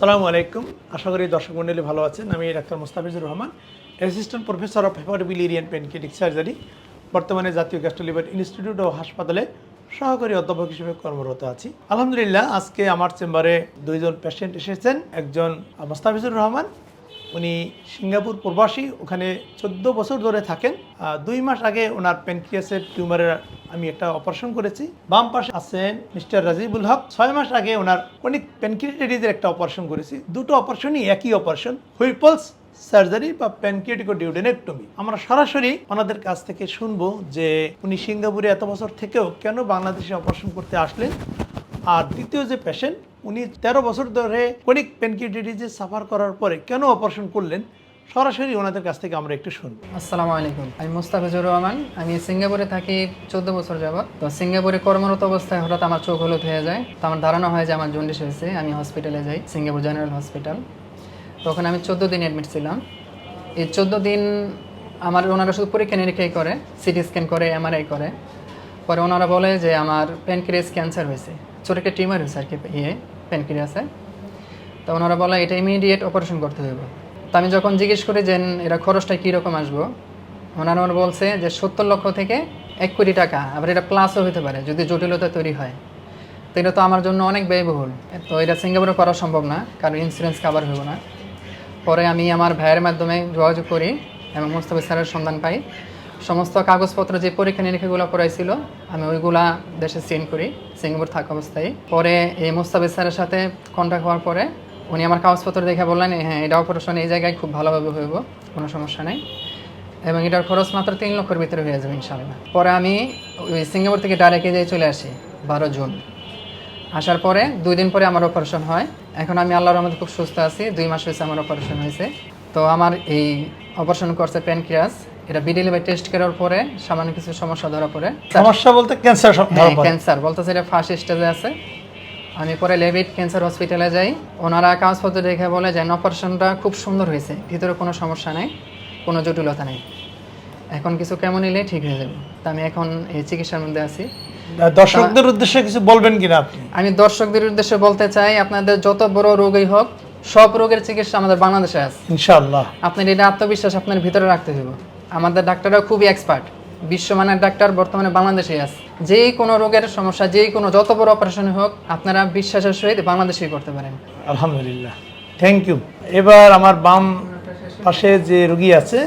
সালামু আলাইকুম। আশা করি দর্শক মন্ডলী ভালো আছেন। আমি doctor Mostafizur Rahman assistant professor of hepatobiliary pancreatic surgery বর্তমানে জাতীয় গ্যাস্ট্রোলিভার ইনস্টিটিউট ও হাসপাতালে সহকারী অধ্যাপক হিসেবে কর্মরত আছি। আলহামদুলিল্লাহ, আজকে আমার চেম্বারে দুইজন পেশেন্ট এসেছেন। একজন মোস্তাফিজুর রহমান উনি সিঙ্গাপুর প্রবাসী, ওখানে চোদ্দ বছর ধরে থাকেন। দুই মাস আগে ওনার পেনক্রিয়াসের টিউমারের আমি একটা অপারেশন করেছি। বাম পাশে আছেন মিস্টার রাজিবুল হক। ছয় মাস আগে ওনার অনেক প্যানক্রিয়াটিসের একটা অপারেশন করেছি। দুটো অপারেশনই একই অপারেশন হুইপলস সার্জারি বা প্যানক্রিয়াটিকো ডিউডেনেক্টমি আমরা সরাসরি ওনাদের কাছ থেকে শুনব যে উনি সিঙ্গাপুরে এত বছর থেকেও কেন বাংলাদেশে অপারেশন করতে আসলেন। আর দ্বিতীয় যে পেশেন্ট উনি তেরো বছর ধরে কনিক পেনকিডিটিজে সাফার করার পরে কেন অপারেশন করলেন? সরাসরি ওনাদের কাছ থেকে আমরা একটু শুনব। আসসালামু আলাইকুম। আমি মুস্তাফিজুর রহমান। আমি সিঙ্গাপুরে থাকি চোদ্দ বছর যাবত তো সিঙ্গাপুরে কর্মরত অবস্থায় হঠাৎ আমার চোখ হলুদ হয়ে যায়। তো আমার ধারণা হয় যে আমার জন্ডিস হয়েছে। আমি হসপিটালে যাই, সিঙ্গাপুর জেনারেল হসপিটাল তখন আমি চোদ্দ দিন অ্যাডমিট ছিলাম। এই চোদ্দ দিন আমার ওনারা শুধু পরীক্ষা নিরীক্ষাই করে সিটি স্ক্যান করে এমআরআই করে। পরে ওনারা বলে যে আমার প্যানক্রিয়াস ক্যান্সার হয়েছে। ছোট একটা টিউমার হয়েছে আর কি ইয়ে প্যানক্রিয়াসে তো ওনারা বলে, এটা ইমিডিয়েট অপারেশন করতে হবে তো আমি যখন জিজ্ঞেস করি যে, এরা খরচটা কীরকম আসব? ওনারা আমার বলছে যে, সত্তর লক্ষ থেকে এক কোটি টাকা, আবার এটা প্লাসও হতে পারে, যদি জটিলতা তৈরি হয়। তো এটা তো আমার জন্য অনেক ব্যয়বহুল। তো এটা সিঙ্গাপুরে করা সম্ভব না, কারণ ইন্স্যুরেন্স কাভার হইব না। পরে আমি আমার ভাইয়ের মাধ্যমে যোগাযোগ করি এবং মোস্তাফিজ স্যারের সন্ধান পাই। সমস্ত কাগজপত্র যে পরীক্ষা নিরীক্ষাগুলো করাইছিল, আমি ওইগুলা দেশে সেন্ড করি, সিঙ্গাপুর থাকা অবস্থায়। পরে এই মোস্তাফিজ স্যারের সাথে কন্ট্যাক্ট হওয়ার পরে উনি আমার কাগজপত্র দেখে বললেন হ্যাঁ এটা অপারেশন এই জায়গায় খুব ভালোভাবে হইব, কোনো সমস্যা নেই। এবং এটার খরচ মাত্র তিন লক্ষের ভিতরে হয়ে যাবে ইনশাআল্লাহ। পরে আমি ওই সিঙ্গাপুর থেকে ডাইরেক্টে যেয়ে চলে আসি, বারো জুন। আসার পরে দুই দিন পরে আমার অপারেশন হয়। এখন আমি আল্লাহর রহমতে খুব সুস্থ আছি, দুই মাস হয়েছে আমার অপারেশন হয়েছে। তো আমার এই অপারেশন করছে প্যানক্রিয়াস এটা বিডিলিভার টেস্ট করার পরে সামান্য কিছু সমস্যা ধরা পড়ে। সমস্যা বলতে ক্যান্সার ক্যান্সার বলতেছে এটা ফার্স্ট স্টেজে আছে। আমি পরে লেভিট ক্যান্সার হসপিটালে যাই। ওনারা কাগজপত্র দেখে বলে যে অপারেশনটা খুব সুন্দর হয়েছে। ভিতরে কোনো সমস্যা নেই কোনো জটিলতা নেই। এখন কিছু কেমন নিলে ঠিক হয়ে যাবে। তা আমি এখন এই চিকিৎসার মধ্যে আছি। দর্শকদের উদ্দেশ্যে কিছু বলবেন কিনা আপনি? আমি দর্শকদের উদ্দেশ্যে বলতে চাই আপনাদের যত বড় রোগই হোক সব রোগের চিকিৎসা আমাদের বাংলাদেশে আছে। ইনশাআল্লাহ। আপনার এটা আত্মবিশ্বাস আপনার ভিতরে রাখতে হবে আমাদের ডাক্তাররা খুবই এক্সপার্ট বিশ্বমানের ডাক্তার বর্তমানে বাংলাদেশে আছে। যেই কোনো রোগের সমস্যা যেই কোনো যত বড় অপারেশন হোক আপনারা বিশ্বাসের সহিত বাংলাদেশেই করতে পারেন। আলহামদুলিল্লাহ। থ্যাংক ইউ এবার আমার বাম পাশে যে রুগী আছে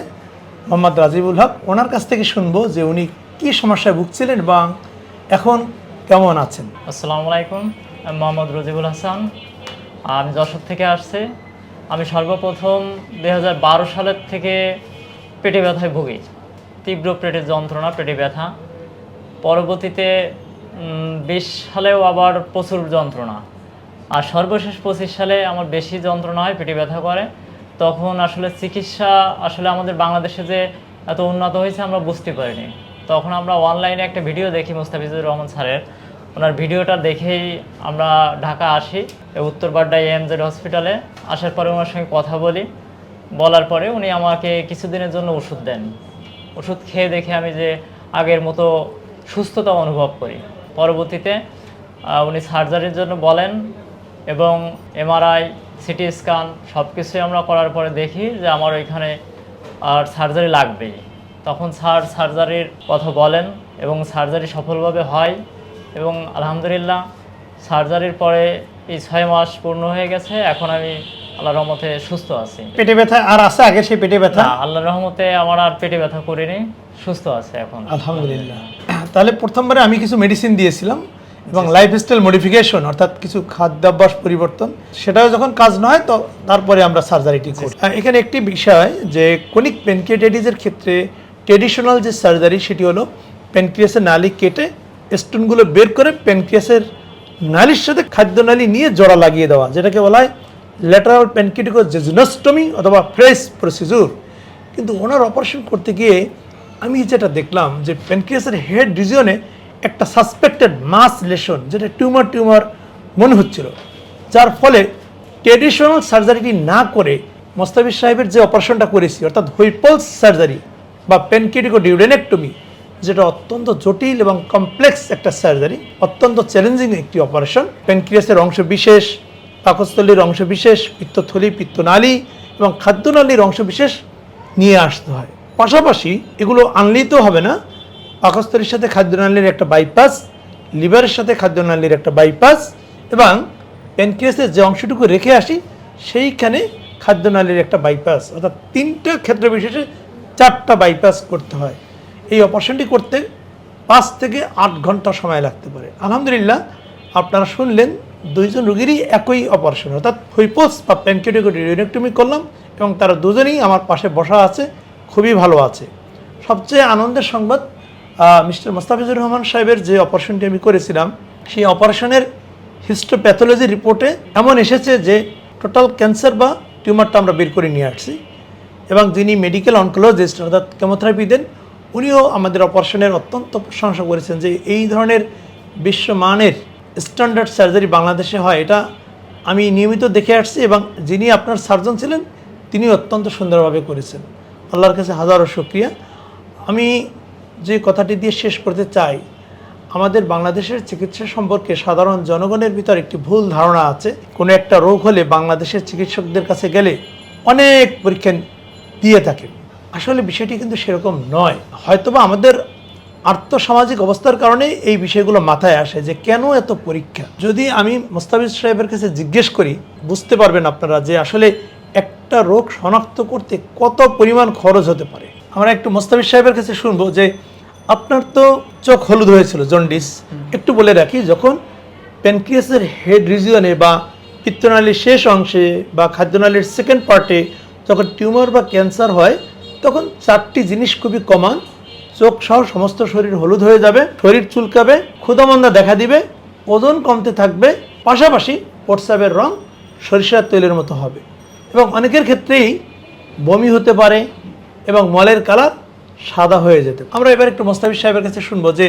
মোহাম্মদ রাজিবুল হক ওনার কাছ থেকে শুনব যে উনি কি সমস্যায় ভুগছিলেন এবং এখন কেমন আছেন। আসসালামু আলাইকুম আমি মোহাম্মদ রজিবুল হাসান। আমি যশোর থেকে আসছি। আমি সর্বপ্রথম দু হাজার বারো সালের থেকে পেটে ব্যথায় ভুগি। তীব্র পেটের যন্ত্রণা, পেটে ব্যথা। পরবর্তীতে বিশ সালেও আবার প্রচুর যন্ত্রণা। আর সর্বশেষ পঁচিশ সালে আমার বেশি যন্ত্রণা হয়, পেটে ব্যথা করে। তখন আসলে চিকিৎসা, আসলে আমাদের বাংলাদেশে যে এত উন্নত হয়েছে আমরা বুঝতে পারিনি। তখন আমরা অনলাইনে একটা ভিডিও দেখি মুস্তাফিজুর রহমান স্যারের। ওনার ভিডিওটা দেখেই আমরা ঢাকা আসি এই উত্তরবাড্ডা এমজেড হসপিটালে। আসার পরে ওনার সঙ্গে কথা বলি। বলার পরে উনি আমাকে কিছুদিনের জন্য ওষুধ দেন। ওষুধ খেয়ে দেখে আমি যে আগের মতো সুস্থতা অনুভব করি। পরবর্তীতে উনি সার্জারির জন্য বলেন এবং এমআরআই, সিটি স্ক্যান সব কিছুই আমরা করার পরে দেখি যে আমার ওইখানে আর সার্জারি লাগবেই। তখন স্যার সার্জারির কথা বলেন এবং সার্জারি সফলভাবে হয় এবং আলহামদুলিল্লাহ, সার্জারির পরে এই ছয় মাস পূর্ণ হয়ে গেছে। এখন আমি আল্লাহ রহমতে সুস্থ আছি। পেটে ব্যথা আর আছে আগে সেই পেটে ব্যথা? না আল্লাহ রহমতে আমার আর পেটে ব্যথা করিনি সুস্থ আছে এখন। আলহামদুলিল্লাহ। তাহলে প্রথমবারে আমি কিছু মেডিসিন দিয়েছিলাম এবং লাইফস্টাইল মডিফিকেশন অর্থাৎ কিছু খাদ্যাভ্যাস পরিবর্তন সেটাও যখন কাজ নয় তো তারপরে আমরা সার্জারিটি করি। এখানে একটি বিষয় যে কোনিক পেনক্রিয়াটাইটিসের ক্ষেত্রে ট্রেডিশনাল যে সার্জারি সেটি হলো প্যানক্রিয়াসের নালি কেটে স্টোনগুলো বের করে প্যানক্রিয়াসের নালির সাথে খাদ্যনালী নিয়ে জোড়া লাগিয়ে দেওয়া যেটাকে বলা হয় ল্যাটারাল প্যানক্রিটিকো জেজুনাস্টমি অথবা ফ্রেশ প্রসিডিউর কিন্তু ওনার অপারেশন করতে গিয়ে আমি যেটা দেখলাম যে প্যানক্রিয়াসের হেড রিজিয়নে একটা সাসপেক্টেড মাস লেশন যেটা টিউমার টিউমার মনে হচ্ছিল। যার ফলে ট্রেডিশনাল সার্জারিটি না করে মোস্তাফিজ সাহেবের যে অপারেশনটা করেছি, অর্থাৎ হুইপলস সার্জারি বা প্যানক্রিটিকো ডিউডেনেক্টমি যেটা অত্যন্ত জটিল এবং কমপ্লেক্স একটা সার্জারি অত্যন্ত চ্যালেঞ্জিং একটি অপারেশন প্যানক্রিয়াসের অংশ বিশেষ পাকস্থলীর অংশবিশেষ, পিত্তথলি, পিত্তনালী এবং খাদ্যনালীর অংশবিশেষ নিয়ে আসতে হয়। পাশাপাশি এগুলো আনলেই তো হবে না। পাকস্থলীর সাথে খাদ্যনালীর একটা বাইপাস লিভারের সাথে খাদ্যনালীর একটা বাইপাস এবং প্যানক্রিয়াসের যে অংশটুকু রেখে আসি, সেইখানে খাদ্যনালীর একটা বাইপাস অর্থাৎ তিনটা ক্ষেত্র বিশেষে চারটা বাইপাস করতে হয়। এই অপারেশনটি করতে পাঁচ থেকে আট ঘণ্টা সময় লাগতে পারে। আলহামদুলিল্লাহ, আপনারা শুনলেন দুইজন রুগীরই একই অপারেশন অর্থাৎ হুইপোস বা প্যানকেটিকোটিউনেক্টমি করলাম এবং তারা দুজনেই আমার পাশে বসা আছে, খুবই ভালো আছে। সবচেয়ে আনন্দের সংবাদ মিস্টার মোস্তাফিজুর রহমান সাহেবের যে অপারেশনটি আমি করেছিলাম, সেই অপারেশনের হিস্টোপ্যাথোলজি রিপোর্টে এমন এসেছে যে টোটাল ক্যান্সার বা টিউমারটা আমরা বের করে নিয়ে আসছি এবং যিনি মেডিকেল অনকোলজিস্ট অর্থাৎ কেমোথেরাপি দেন, উনিও আমাদের অপারেশনের অত্যন্ত প্রশংসা করেছেন যে এই ধরনের বিশ্বমানের স্ট্যান্ডার্ড সার্জারি বাংলাদেশে হয়, এটা আমি নিয়মিত দেখে আসছি এবং যিনি আপনার সার্জন ছিলেন তিনি অত্যন্ত সুন্দরভাবে করেছেন। আল্লাহর কাছে হাজারো শুক্রিয়া। আমি যে কথাটি দিয়ে শেষ করতে চাই, আমাদের বাংলাদেশের চিকিৎসা সম্পর্কে সাধারণ জনগণের ভিতর একটি ভুল ধারণা আছে। কোনো একটা রোগ হলে বাংলাদেশের চিকিৎসকদের কাছে গেলে অনেক পরীক্ষা দিয়ে থাকেন আসলে বিষয়টি কিন্তু সেরকম নয়। হয়তোবা আমাদের আর্থসামাজিক অবস্থার কারণে এই বিষয়গুলো মাথায় আসে যে কেন এত পরীক্ষা? যদি আমি মোস্তাফিজ সাহেবের কাছে জিজ্ঞেস করি বুঝতে পারবেন আপনারা যে আসলে একটা রোগ শনাক্ত করতে কত পরিমাণ খরচ হতে পারে। আমরা একটু মোস্তাফিজ সাহেবের কাছে শুনব যে আপনার তো চোখ হলুদ হয়েছিল জন্ডিস। একটু বলে রাখি যখন প্যানক্রিয়াসের হেড রিজিয়নে বা পিত্তনালীর শেষ অংশে বা খাদ্যনালীর সেকেন্ড পার্টে যখন টিউমার বা ক্যান্সার হয় তখন চারটি জিনিস খুবই কমান চোখ সহ সমস্ত শরীর হলুদ হয়ে যাবে, শরীর চুলকাবে, ক্ষুদামন্দা দেখা দিবে, ওজন কমতে থাকবে, পাশাপাশি প্রস্রাবের রং সরিষার তৈলের মতো হবে। এবং অনেকের ক্ষেত্রেই বমি হতে পারে এবং মলের কালার সাদা হয়ে যেতে আমরা এবার একটু মোস্তাফিজ সাহেবের কাছে শুনব যে,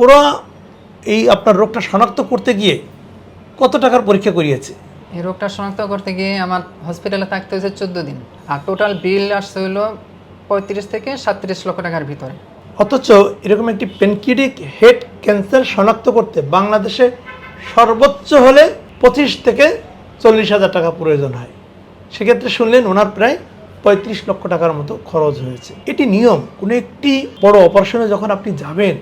ওরা এই আপনার রোগটা শনাক্ত করতে গিয়ে কত টাকার পরীক্ষা করিয়েছে? এই রোগটা শনাক্ত করতে গিয়ে আমার হসপিটালে থাকতে হয়েছে চোদ্দ দিন। আর টোটাল বিল আসছে হলো পঁয়ত্রিশ থেকে সাতত্রিশ লক্ষ টাকার ভিতরে। অথচ এরকম একটি পেনকিডিক হেড ক্যান্সার শনাক্ত করতে বাংলাদেশে সর্বোচ্চ হলে পঁচিশ থেকে চল্লিশ হাজার টাকা প্রয়োজন হয়। সেক্ষেত্রে শুনলেন ওনার প্রায় পঁয়ত্রিশ লক্ষ টাকার মতো খরচ হয়েছে। এটি নিয়ম, কোনো একটি বড় অপারেশনে যখন আপনি যাবেন,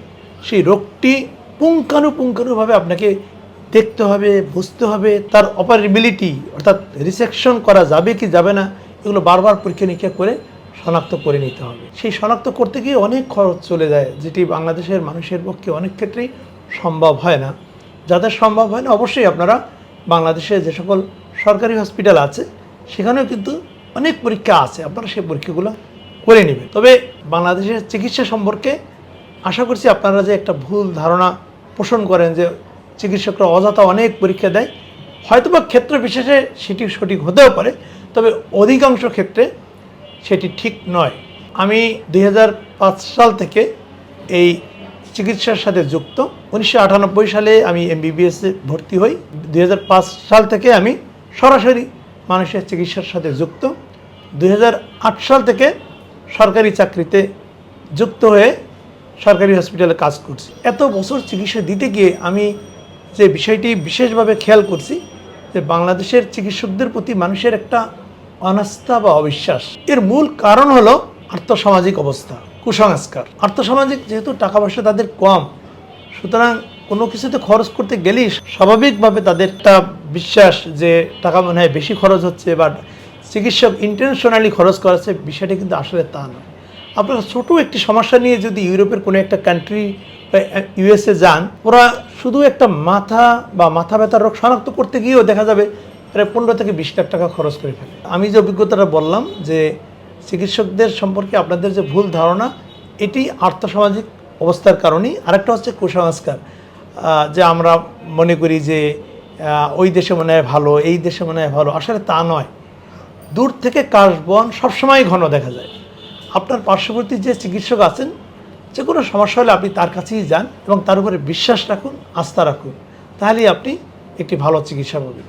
সেই রোগটি পুঙ্খানুপুঙ্খানুভাবে আপনাকে দেখতে হবে, বুঝতে হবে, তার অপারেবিলিটি অর্থাৎ রিসেকশন করা যাবে কি যাবে না, এগুলো বারবার পরীক্ষা নিরীক্ষা করে শনাক্ত করে নিতে হবে। সেই শনাক্ত করতে গিয়ে অনেক খরচ চলে যায়, যেটি বাংলাদেশের মানুষের পক্ষে অনেক ক্ষেত্রেই সম্ভব হয় না। যাদের সম্ভব হয় না, অবশ্যই আপনারা বাংলাদেশে যে সকল সরকারি হসপিটাল আছে, সেখানেও কিন্তু অনেক পরীক্ষা আছে। আপনারা সেই পরীক্ষাগুলো করে নেবেন। তবে বাংলাদেশের চিকিৎসা সম্পর্কে আশা করছি আপনারা যে একটা ভুল ধারণা পোষণ করেন যে চিকিৎসকরা অযথা অনেক পরীক্ষা দেয়, হয়তোবা ক্ষেত্র বিশেষে সেটি সঠিক হতেও পারে, তবে অধিকাংশ ক্ষেত্রে সেটি ঠিক নয়। আমি দুই হাজার পাঁচ সাল থেকে এই চিকিৎসার সাথে যুক্ত। উনিশশো আটানব্বই সালে আমি এমবিবিএসে ভর্তি হই। দু হাজার পাঁচ সাল থেকে আমি সরাসরি মানুষের চিকিৎসার সাথে যুক্ত। দুই হাজার আট সাল থেকে সরকারি চাকরিতে যুক্ত হয়ে সরকারি হসপিটালে কাজ করছি। এত বছর চিকিৎসা দিতে গিয়ে আমি যে বিষয়টি বিশেষভাবে খেয়াল করছি যে বাংলাদেশের চিকিৎসকদের প্রতি মানুষের একটা অনাস্থা বা অবিশ্বাস। এর মূল কারণ হলো আর্থসামাজিক অবস্থা, কুসংস্কার। আর্থসামাজিক যেহেতু টাকা পয়সা তাদের কম, সুতরাং কোনো কিছুতে খরচ করতে গেলেই স্বাভাবিকভাবে তাদের একটা বিশ্বাস যে টাকা মনে হয় বেশি খরচ হচ্ছে বা চিকিৎসক ইন্টেনশনালি খরচ করাচ্ছে বিষয়টি কিন্তু আসলে তা নয়। আপনারা ছোটো একটি সমস্যা নিয়ে যদি ইউরোপের কোনো একটা কান্ট্রি বা ইউএসএ যান, ওরা শুধু একটা মাথা বা মাথা ব্যথার রোগ শনাক্ত করতে গিয়েও দেখা যাবে প্রায় পনেরো থেকে বিশ লাখ টাকা খরচ করে ফেলে। আমি যে অভিজ্ঞতাটা বললাম যে চিকিৎসকদের সম্পর্কে আপনাদের যে ভুল ধারণা, এটি আর্থসামাজিক অবস্থার কারণেই। আরেকটা হচ্ছে কুসংস্কার যে আমরা মনে করি যে ওই দেশে মনে হয় ভালো, এই দেশে মনে হয় ভালো। আসলে তা নয়। দূর থেকে কাশবন সবসময় ঘন দেখা যায়। আপনার পার্শ্ববর্তী যে চিকিৎসক আছেন, যে কোনো সমস্যা হলে আপনি তার কাছেই যান এবং তার উপরে বিশ্বাস রাখুন, আস্থা রাখুন। তাহলেই আপনি একটি ভালো চিকিৎসা পাবেন।